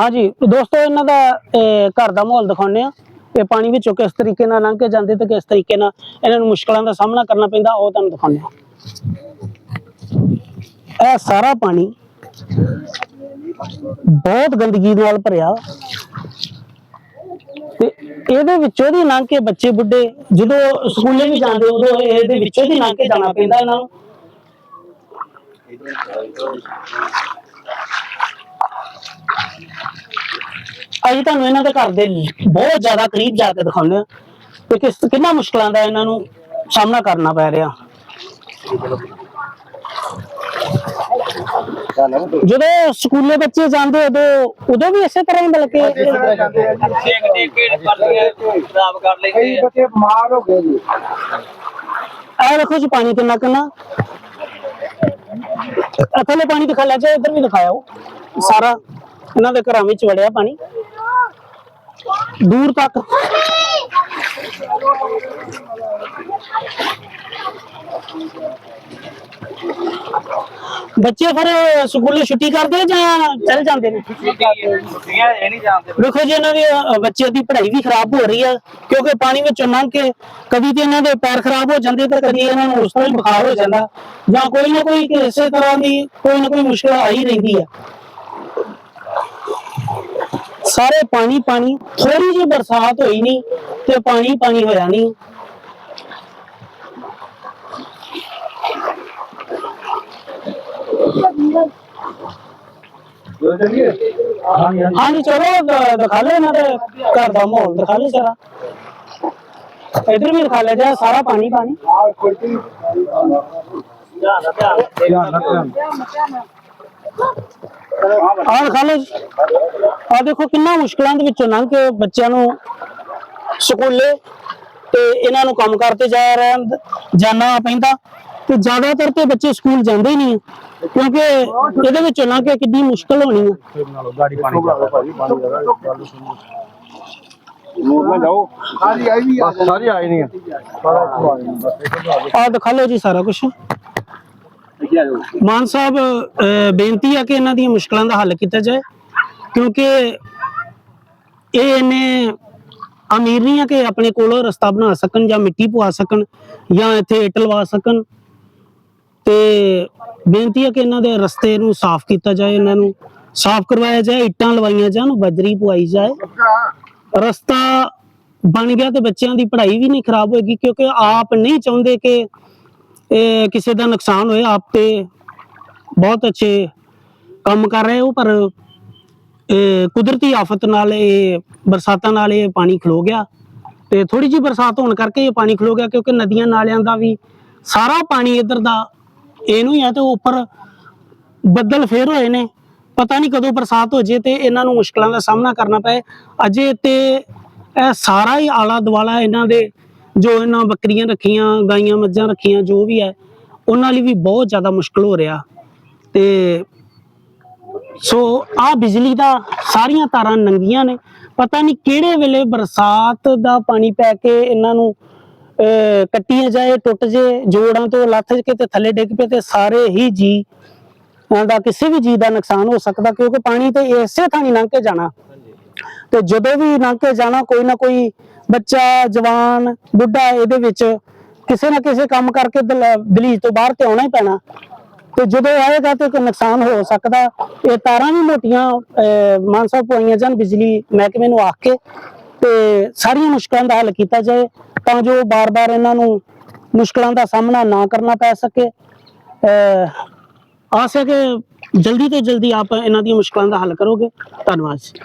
ਹਾਂਜੀ, ਦੋਸਤੋ, ਇਹਨਾਂ ਦਾ ਘਰ ਦਾ ਮਾਹੌਲ ਦਿਖਾਉਂਦੇ ਆ ਇਹ ਪਾਣੀ ਵਿੱਚੋਂ ਕਿਸ ਤਰੀਕੇ ਨਾਲ ਲੰਘ ਕੇ ਜਾਂਦੇ ਤੇ ਕਿਸ ਤਰੀਕੇ ਨਾਲ ਇਹਨਾਂ ਨੂੰ ਮੁਸ਼ਕਲਾਂ ਦਾ ਸਾਹਮਣਾ ਕਰਨਾ ਪੈਂਦਾ, ਉਹ ਤੁਹਾਨੂੰ ਦਿਖਾਉਂਦੇ ਆ ਇਹ ਸਾਰਾ ਪਾਣੀ ਬਹੁਤ ਗੰਦਗੀ ਨਾਲ ਭਰਿਆ। ਤੇ ਇਹਦੇ ਵਿੱਚੋਂ ਦੀ ਲੰਘ ਕੇ ਬੱਚੇ, ਬੁੱਢੇ ਜਦੋਂ ਸਕੂਲੇ ਵੀ ਜਾਂਦੇ, ਉਦੋਂ ਇਹਦੇ ਵਿੱਚੋਂ ਦੀ ਲੰਘ ਕੇ ਜਾਣਾ ਪੈਂਦਾ ਇਹਨਾਂ ਨੂੰ। ਅਸੀਂ ਤੁਹਾਨੂੰ ਇਹਨਾਂ ਦੇ ਘਰ ਦੇ ਬਹੁਤ ਜ਼ਿਆਦਾ ਕਰੀਬ ਜਾ ਕੇ ਦਿਖਾਉਂਦੇ ਆ ਕਿ ਕਿਸ ਕਿੰਨਾ ਮੁਸ਼ਕਲਾਂ ਦਾ ਇਹਨਾਂ ਨੂੰ ਸਾਹਮਣਾ ਕਰਨਾ ਪੈ ਰਿਹਾ। ਜਦੋਂ ਸਕੂਲੇ ਬੱਚੇ ਜਾਂਦੇ ਉਦੋਂ ਉਦੋਂ ਵੀ ਇਸੇ ਤਰ੍ਹਾਂ ਹੀ ਦੇਖ ਕੇ ਕਰਦੀਆਂ ਖਰਾਬ ਕਰ ਲੈਂਦੇ ਕਈ ਆ। ਬੱਚੇ ਬਿਮਾਰ ਹੋ ਗਏ ਜੀ। ਇਹ ਦੇਖੋ ਜੀ ਪਾਣੀ ਕਿੰਨਾ ਕਿੰਨਾ। ਥੱਲੇ ਪਾਣੀ ਦਿਖਾ ਲਿਆ ਜੇ ਇੱਧਰ ਵੀ ਦਿਖਾਓ ਸਾਰਾ। ਇਹਨਾਂ ਦੇ ਘਰਾਂ ਵਿੱਚ ਵੜਿਆ ਪਾਣੀ। ਦੂਰ ਤੱਕ। ਬੱਚੇ ਫਿਰ ਸਕੂਲੇ ਛੁੱਟੀ ਕਰਦੇ ਆ ਜਾਂ ਚੱਲ ਜਾਂਦੇ ਨੇ? ਛੁੱਟੀਆਂ ਇਹ ਨਹੀਂ ਜਾਣਦੇ। ਦੇਖੋ ਜੀ ਇਹਨਾਂ ਦੀ ਬੱਚਿਆਂ ਦੀ ਪੜ੍ਹਾਈ ਵੀ ਖਰਾਬ ਹੋ ਰਹੀ ਹੈ ਕਿਉਂਕਿ ਪਾਣੀ ਵਿੱਚੋਂ ਲੰਘ ਕੇ ਕਦੀ ਤੇ ਇਹਨਾਂ ਦੇ ਪੈਰ ਖਰਾਬ ਹੋ ਜਾਂਦੇ ਤੇ ਕਦੀ ਇਹਨਾਂ ਨੂੰ ਉਸ ਤੋਂ ਹੀ ਬੁਖਾਰ ਹੋ ਜਾਂਦਾ। ਜਾਂ ਕੋਈ ਨਾ ਕੋਈ ਕਿਸੇ ਤਰ੍ਹਾਂ ਦੀ ਕੋਈ ਨਾ ਕੋਈ ਮੁਸ਼ਕਲ ਆ ਹੀ ਰਹਿੰਦੀ ਹੈ ਸਾਰੇ ਪਾਣੀ ਪਾਣੀ ਥੋੜੀ ਜਿਹੀ ਬਰਸਾਤ ਹੋਈ ਨਹੀਂ ਤੇ ਪਾਣੀ ਪਾਣੀ ਹੋਇਆ ਨਹੀਂ ਜੋ ਚੱਲੀਏ ਹਾਂਜੀ ਚਲੋ ਦ- ਦਿਖਾ ਲਓ ਇਹਨਾਂ ਦੇ ਘਰ ਦਾ ਮਾਹੌਲ ਦਿਖਾ ਲਓ ਸਾਰਾ ਇਧਰ ਵੀ ਦਿਖਾ ਲਿਆ ਜਾ ਸਾਰਾ ਪਾਣੀ ਪਾਣੀ ਆ ਕੋਈ ਆਹ ਦਿਖਾ ਲਓ ਆ ਦੇਖੋ ਕਿੰਨਾ ਮੁਸ਼ਕਲਾਂ ਦੇ ਵਿੱਚੋਂ ਲੰਘ ਕੇ ਬੱਚਿਆਂ ਨੂੰ ਸਕੂਲੇ ਤੇ ਇਹਨਾਂ ਨੂੰ ਕੰਮ ਕਰਤੇ ਜਾ ਰਹਿਣ ਜਾਣਾ ਪੈਂਦਾ ਤੇ ਜ਼ਿਆਦਾਤਰ ਤੇ ਬੱਚੇ ਸਕੂਲ ਜਾਂਦੇ ਨਹੀਂ। ਕਿਉਂਕਿ ਇਹਦੇ ਵਿੱਚੋਂ ਲੰਘ ਕੇ ਕਿੰਨੀ ਮੁਸ਼ਕਲ ਹੋਣੀ ਹੈ ਗਾੜੀ ਪਾਣੀ ਆ ਦਿਖਾ ਲਓ ਜੀ ਸਾਰਾ ਕੁਝ ਮਾਨ ਸਾਹਿਬ ਬੇਨਤੀ ਆ ਕਿ ਇਹਨਾਂ ਦੀਆਂ ਮੁਸ਼ਕਲਾਂ ਦਾ ਹੱਲ ਕੀਤਾ ਜਾਏ, ਕਿਉਂਕਿ ਇਹ ਇਹਨੇ ਅਮੀਰ ਨਹੀਂ ਆ ਕਿ ਆਪਣੇ ਕੋਲੋਂ ਰਸਤਾ ਬਣਾ ਸਕਣ ਜਾਂ ਮਿੱਟੀ ਪਵਾ ਸਕਣ ਜਾਂ ਇੱਥੇ ਇੱਟ ਲਵਾ ਸਕਣ। ਤੇ ਬੇਨਤੀ ਹੈ ਕਿ ਇਹਨਾਂ ਦੇ ਰਸਤੇ ਨੂੰ ਸਾਫ਼ ਕੀਤਾ ਜਾਏ, ਇਹਨਾਂ ਨੂੰ ਸਾਫ਼ ਕਰਵਾਇਆ ਜਾਏ, ਇੱਟਾਂ ਲਵਾਈਆਂ ਜਾਣ, ਬਜਰੀ ਪਵਾਈ ਜਾਏ। ਰਸਤਾ ਬਣ ਗਿਆ ਤੇ ਬੱਚਿਆਂ ਦੀ ਪੜ੍ਹਾਈ ਵੀ ਨਹੀਂ ਖਰਾਬ ਹੋਏਗੀ, ਕਿਉਂਕਿ ਆਪ ਨਹੀਂ ਚਾਹੁੰਦੇ ਕਿ ਇਹ ਕਿਸੇ ਦਾ ਨੁਕਸਾਨ ਹੋਏ, ਆਪ ਤੇ ਬਹੁਤ ਅੱਛੇ ਕੰਮ ਕਰ ਰਹੇ ਹੋ ਪਰ ਇਹ ਕੁਦਰਤੀ ਆਫਤ ਨਾਲ ਇਹ ਬਰਸਾਤਾਂ ਨਾਲ ਇਹ ਪਾਣੀ ਖਲੋ ਗਿਆ ਤੇ ਥੋੜੀ ਜਿਹੀ ਬਰਸਾਤ ਹੋਣ ਕਰਕੇ ਇਹ ਪਾਣੀ ਖਲੋ ਗਿਆ ਕਿਉਂਕਿ ਨਦੀਆਂ ਨਾਲਿਆਂ ਦਾ ਵੀ ਸਾਰਾ ਪਾਣੀ ਇੱਧਰ ਦਾ ਇਹਨੂੰ ਹੀ ਹੈ ਤੇ ਉੱਪਰ ਬੱਦਲ ਫੇਰ ਹੋਏ ਨੇ। ਪਤਾ ਨਹੀਂ ਕਦੋਂ ਬਰਸਾਤ ਹੋ ਜੇ ਤੇ ਇਹਨਾਂ ਨੂੰ ਮੁਸ਼ਕਲਾਂ ਦਾ ਸਾਹਮਣਾ ਕਰਨਾ ਪਏ। ਅਜੇ ਤੇ ਇਹ ਸਾਰਾ ਹੀ ਆਲਾ ਦੁਆਲਾ ਇਹਨਾਂ ਦੇ ਜੋ ਇਹਨਾਂ ਬੱਕਰੀਆਂ ਰੱਖੀਆਂ ਗਾਈਆਂ ਮੱਝਾਂ ਰੱਖੀਆਂ ਜੋ ਵੀ ਹੈ ਉਹਨਾਂ ਲਈ ਵੀ ਬਹੁਤ ਜ਼ਿਆਦਾ ਮੁਸ਼ਕਲ ਹੋ ਰਿਹਾ। ਤੇ ਸੋ ਆ ਬਿਜਲੀ ਦਾ ਸਾਰੀਆਂ ਤਾਰਾਂ ਨੰਗੀਆਂ ਨੇ। ਪਤਾ ਨਹੀਂ ਕਿਹੜੇ ਵੇਲੇ ਬਰਸਾਤ ਦਾ ਪਾਣੀ ਪੈ ਕੇ ਇਹਨਾਂ ਨੂੰ ਅਹ, ਕੱਟੀਆਂ ਜਾਏ ਟੁੱਟ ਜੇ ਜੋੜਾਂ ਤੋਂ ਲੱਥ ਕੇ ਤੇ ਥੱਲੇ ਡਿੱਗ ਪਏ ਤੇ ਸਾਰੇ ਹੀ ਜੀ ਦਾ ਕਿਸੇ ਵੀ ਜੀ ਦਾ ਨੁਕਸਾਨ ਹੋ ਸਕਦਾ ਕਿਉਂਕਿ ਪਾਣੀ ਤੇ ਇਸੇ ਥਾਂ ਹੀ ਲੰਘ ਕੇ ਜਾਣਾ। ਤੇ ਜਦੋਂ ਵੀ ਲੰਘ ਕੇ ਜਾਣਾ ਕੋਈ ਨਾ ਕੋਈ ਬੱਚਾ, ਜਵਾਨ, ਬੁੱਢਾ ਇਹਦੇ ਵਿੱਚ ਕਿਸੇ ਨਾ ਕਿਸੇ ਕੰਮ ਕਰਕੇ ਦਲੀਜ ਤੋਂ ਬਾਹਰ ਤੇ ਆਉਣਾ ਹੀ ਪੈਣਾ। ਤੇ ਜਦੋਂ ਆਏਗਾ ਤੇ ਕੋਈ ਨੁਕਸਾਨ ਹੋ ਸਕਦਾ। ਇਹ ਤਾਰਾਂ ਵੀ ਮੋਟੀਆਂ ਮਾਨਸਾ ਮਾਨ ਸਾਹਿਬ ਪਵਾਈਆਂ ਜਾਣ ਬਿਜਲੀ ਮਹਿਕਮੇ ਨੂੰ ਆਖ ਕੇ ਤੇ ਸਾਰੀਆਂ ਮੁਸ਼ਕਲਾਂ ਦਾ ਹੱਲ ਕੀਤਾ ਜਾਏ ਤਾਂ ਜੋ ਬਾਰ-ਬਾਰ ਇਹਨਾਂ ਨੂੰ ਮੁਸ਼ਕਲਾਂ ਦਾ ਸਾਹਮਣਾ ਨਾ ਕਰਨਾ ਪੈ ਸਕੇ। ਆਸ ਹੈ ਕਿ ਜਲਦੀ ਤੋਂ ਜਲਦੀ ਆਪ ਇਹਨਾਂ ਦੀਆਂ ਮੁਸ਼ਕਲਾਂ ਦਾ ਹੱਲ ਕਰੋਗੇ। ਧੰਨਵਾਦ ਜੀ।